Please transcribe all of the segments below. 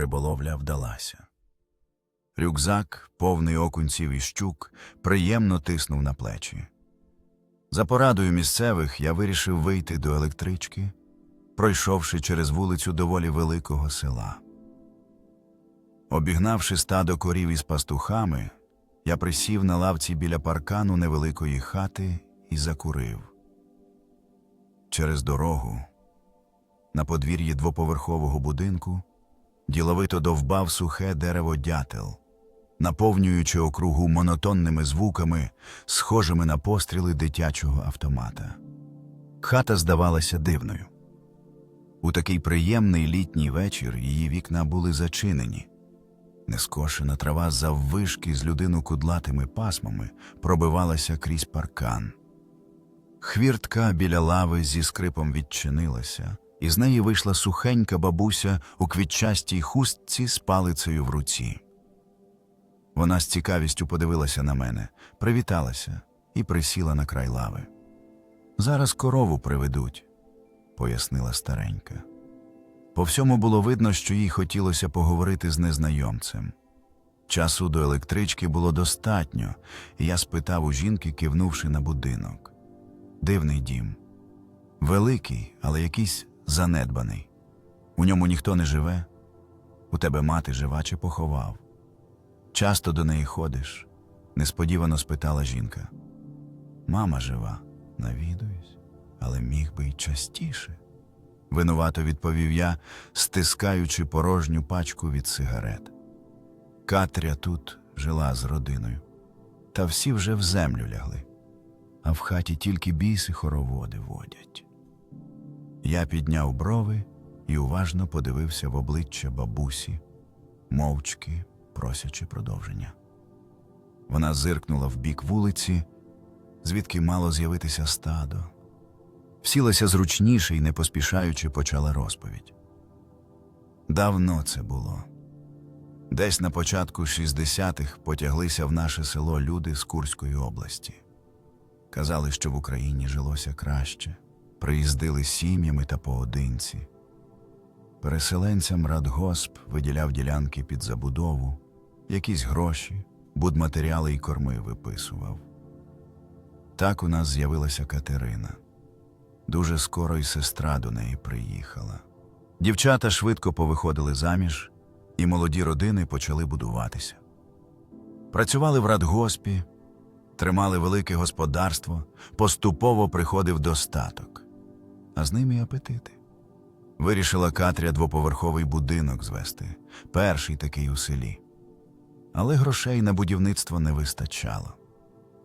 риболовля вдалася. Рюкзак, повний окунців і щук, приємно тиснув на плечі. За порадою місцевих я вирішив вийти до електрички, пройшовши через вулицю доволі великого села. Обігнавши стадо корів із пастухами, я присів на лавці біля паркану невеликої хати і закурив. Через дорогу, на подвір'ї двоповерхового будинку, діловито довбав сухе дерево дятел, наповнюючи округу монотонними звуками, схожими на постріли дитячого автомата. Хата здавалася дивною. У такий приємний літній вечір її вікна були зачинені. Нескошена трава заввишки з людину кудлатими пасмами пробивалася крізь паркан. Хвіртка біля лави зі скрипом відчинилася, і з неї вийшла сухенька бабуся у квітчастій хустці з палицею в руці. Вона з цікавістю подивилася на мене, привіталася і присіла на край лави. Зараз корову приведуть, пояснила старенька. По всьому було видно, що їй хотілося поговорити з незнайомцем. Часу до електрички було достатньо, і я спитав у жінки, кивнувши на будинок. Дивний дім. Великий, але якийсь занедбаний. У ньому ніхто не живе. У тебе мати жива чи поховав. Часто до неї ходиш? несподівано спитала жінка. Мама жива, навідуюсь, але міг би й частіше. Винувато відповів я, стискаючи порожню пачку від сигарет. Катря тут жила з родиною, та всі вже в землю лягли, а в хаті тільки біси хороводи водять. Я підняв брови і уважно подивився в обличчя бабусі, мовчки просячи продовження. Вона зиркнула в бік вулиці, звідки мало з'явитися стадо. Сілася зручніше і, не поспішаючи, почала розповідь. Давно це було. Десь на початку 60-х потяглися в наше село люди з Курської області. Казали, що в Україні жилося краще, приїздили сім'ями та поодинці. Переселенцям радгосп виділяв ділянки під забудову, якісь гроші, будматеріали й корми виписував. Так у нас з'явилася Катерина. Дуже скоро й сестра до неї приїхала. Дівчата швидко повиходили заміж, і молоді родини почали будуватися. Працювали в радгоспі, тримали велике господарство, поступово приходив достаток, а з ними й апетити. Вирішила Катря двоповерховий будинок звести, перший такий у селі. Але грошей на будівництво не вистачало.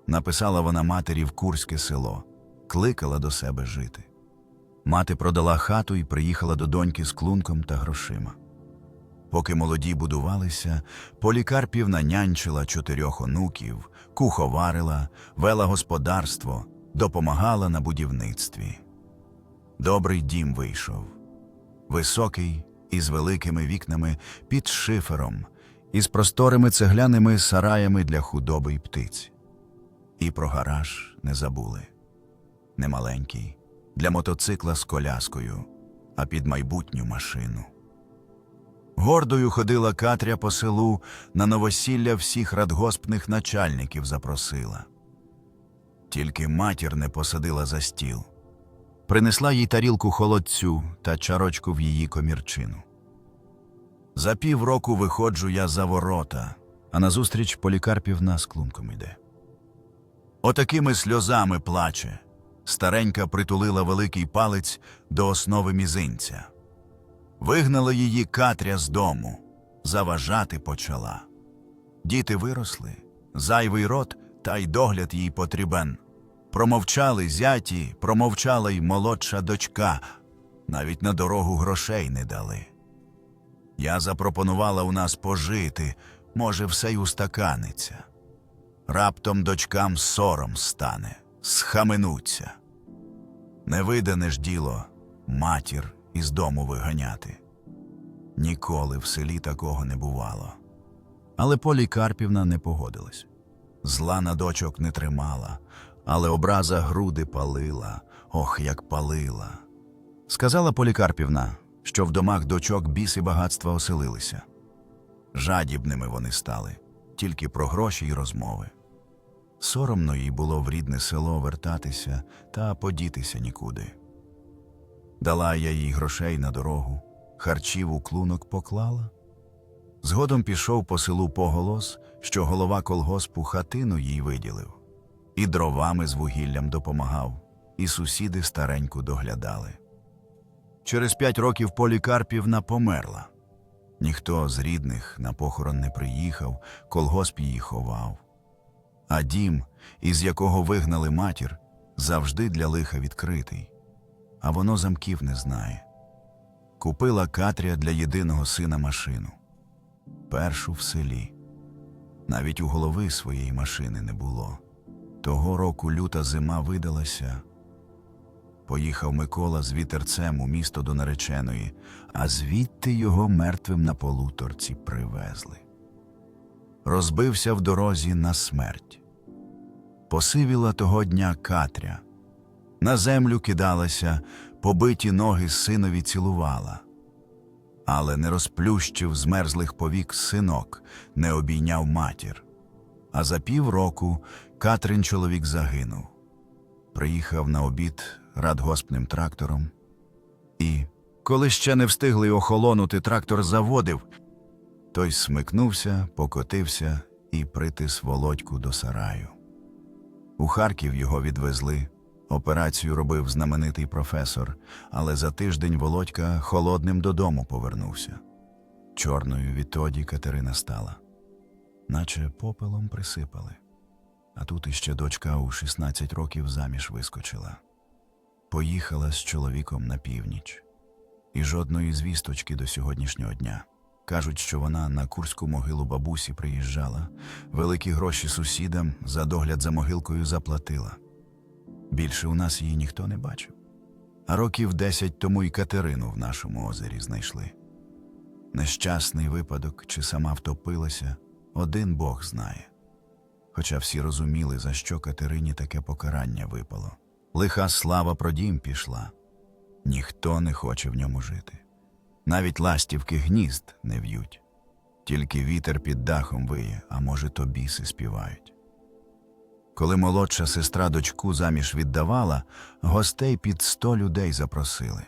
Написала вона матері в Курське село, кликала до себе жити. Мати продала хату і приїхала до доньки з клунком та грошима. Поки молоді будувалися, Полікарпівна нянчила чотирьох онуків, куховарила, вела господарство, допомагала на будівництві. Добрий дім вийшов. Високий, із великими вікнами під шифером, із просторими цегляними сараями для худоби й птиць. І про гараж не забули. Немаленький, для мотоцикла з коляскою, а під майбутню машину. Гордою ходила Катря по селу, на новосілля всіх радгоспних начальників запросила. Тільки матір не посадила за стіл. Принесла їй тарілку холодцю та чарочку в її комірчину. За півроку виходжу я за ворота, а назустріч Полікарпівна з клунком іде. Отакими сльозами плаче. Старенька притулила великий палець до основи мізинця. Вигнала її Катря з дому, заважати почала. Діти виросли, зайвий рот, та й догляд їй потрібен. Промовчали зяті, промовчала й молодша дочка, навіть на дорогу грошей не дали. Я запропонувала у нас пожити, може, все й устаканиться. Раптом дочкам сором стане, схаменуться. Не видане ж діло матір із дому виганяти. Ніколи в селі такого не бувало. Але Полі Карпівна не погодилась. Зла на дочок не тримала, але образа груди палила, ох, як палила. Сказала Полікарпівна, що в домах дочок біси багатства оселилися. Жадібними вони стали, тільки про гроші й розмови. Соромно їй було в рідне село вертатися та подітися нікуди. Дала я їй грошей на дорогу, харчів у клунок поклала. Згодом пішов по селу поголос, що голова колгоспу хатину їй виділив, і дровами з вугіллям допомагав, і сусіди стареньку доглядали. Через п'ять років Полікарпівна померла. Ніхто з рідних на похорон не приїхав, колгосп її ховав. А дім, із якого вигнали матір, завжди для лиха відкритий, а воно замків не знає. Купила Катря для єдиного сина машину, першу в селі. Навіть у голови своєї машини не було. Того року люта зима видалася. Поїхав Микола з вітерцем у місто до нареченої, а звідти його мертвим на полуторці привезли. Розбився в дорозі на смерть. Посивіла того дня Катря. На землю кидалася, побиті ноги синові цілувала. Але не розплющив змерзлих повік синок, не обійняв матір. А за півроку Катрин чоловік загинув. Приїхав на обід радгоспним трактором. І, коли ще не встигли охолонути, трактор заводив. Той смикнувся, покотився і притис володьку до сараю. У Харків його відвезли. Операцію робив знаменитий професор, але за тиждень Володька холодним додому повернувся. Чорною відтоді Катерина стала, наче попелом присипали. А тут іще дочка у 16 років заміж вискочила. Поїхала з чоловіком на північ. І жодної звісточки до сьогоднішнього дня. Кажуть, що вона на курську могилу бабусі приїжджала, великі гроші сусідам за догляд за могилкою заплатила. Більше у нас її ніхто не бачив. А років десять тому й Катерину в нашому озері знайшли. Нещасний випадок чи сама втопилася, один Бог знає. Хоча всі розуміли, за що Катерині таке покарання випало. Лиха слава про дім пішла. Ніхто не хоче в ньому жити. Навіть ластівки гнізд не в'ють. Тільки вітер під дахом виє, а може, то біси співають. Коли молодша сестра дочку заміж віддавала, гостей під сто людей запросили.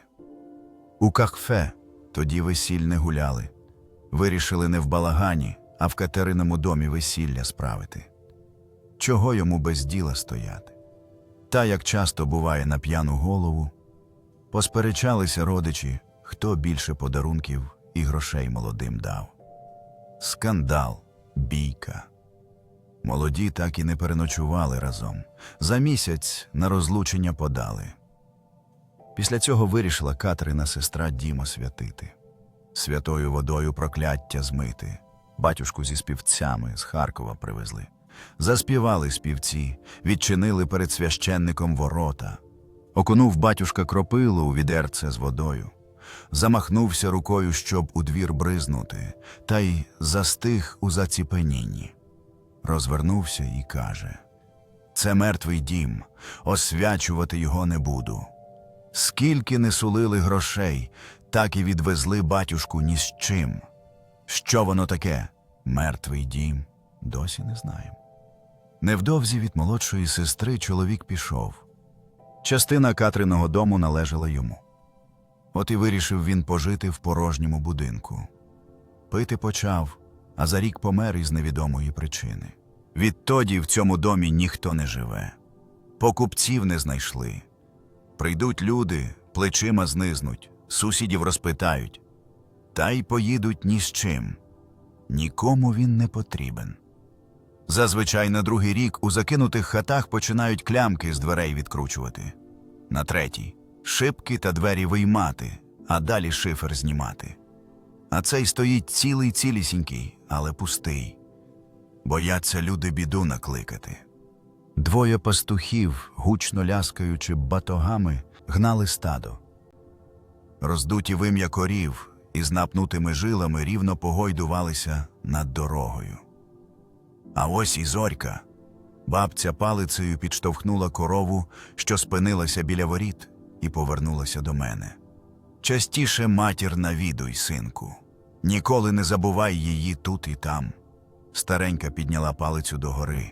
У кахфе тоді весіль не гуляли. Вирішили не в балагані, а в Катериному домі весілля справити. Чого йому без діла стояти? Та, як часто буває на п'яну голову, посперечалися родичі, хто більше подарунків і грошей молодим дав. Скандал, бійка. Молоді так і не переночували разом. За місяць на розлучення подали. Після цього вирішила Катерина сестра Дімо святити, святою водою прокляття змити. Батюшку зі співцями з Харкова привезли. Заспівали співці, відчинили перед священником ворота. Окунув батюшка кропилу у відерце з водою. Замахнувся рукою, щоб у двір бризнути, та й застиг у заціпенінні розвернувся і каже: Це мертвий дім, освячувати його не буду. Скільки не сулили грошей, так і відвезли батюшку ні з чим. Що воно таке? Мертвий дім, досі не знаємо. Невдовзі від молодшої сестри чоловік пішов. Частина Катриного дому належала йому. От і вирішив він пожити в порожньому будинку. Пити почав, а за рік помер із невідомої причини. Відтоді в цьому домі ніхто не живе, покупців не знайшли. Прийдуть люди, плечима знизнуть, сусідів розпитають, та й поїдуть ні з чим. Нікому він не потрібен. Зазвичай на другий рік у закинутих хатах починають клямки з дверей відкручувати. На третій шибки та двері виймати, а далі шифер знімати. А цей стоїть цілий цілісінький, але пустий. Бояться люди біду накликати. Двоє пастухів, гучно ляскаючи батогами, гнали стадо. Роздуті вим'я корів із напнутими жилами рівно погойдувалися над дорогою. А ось і зорька. Бабця палицею підштовхнула корову, що спинилася біля воріт, і повернулася до мене. Частіше матір навідуй, синку. Ніколи не забувай її тут і там. Старенька підняла палицю догори,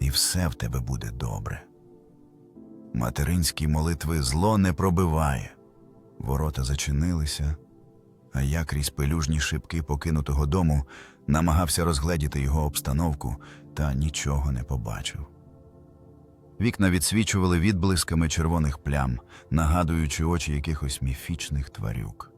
і все в тебе буде добре. Материнські молитви зло не пробиває. Ворота зачинилися, а я крізь пелюжні шибки покинутого дому намагався розгледіти його обстановку та нічого не побачив. Вікна відсвічували відблисками червоних плям, нагадуючи очі якихось міфічних тварюк.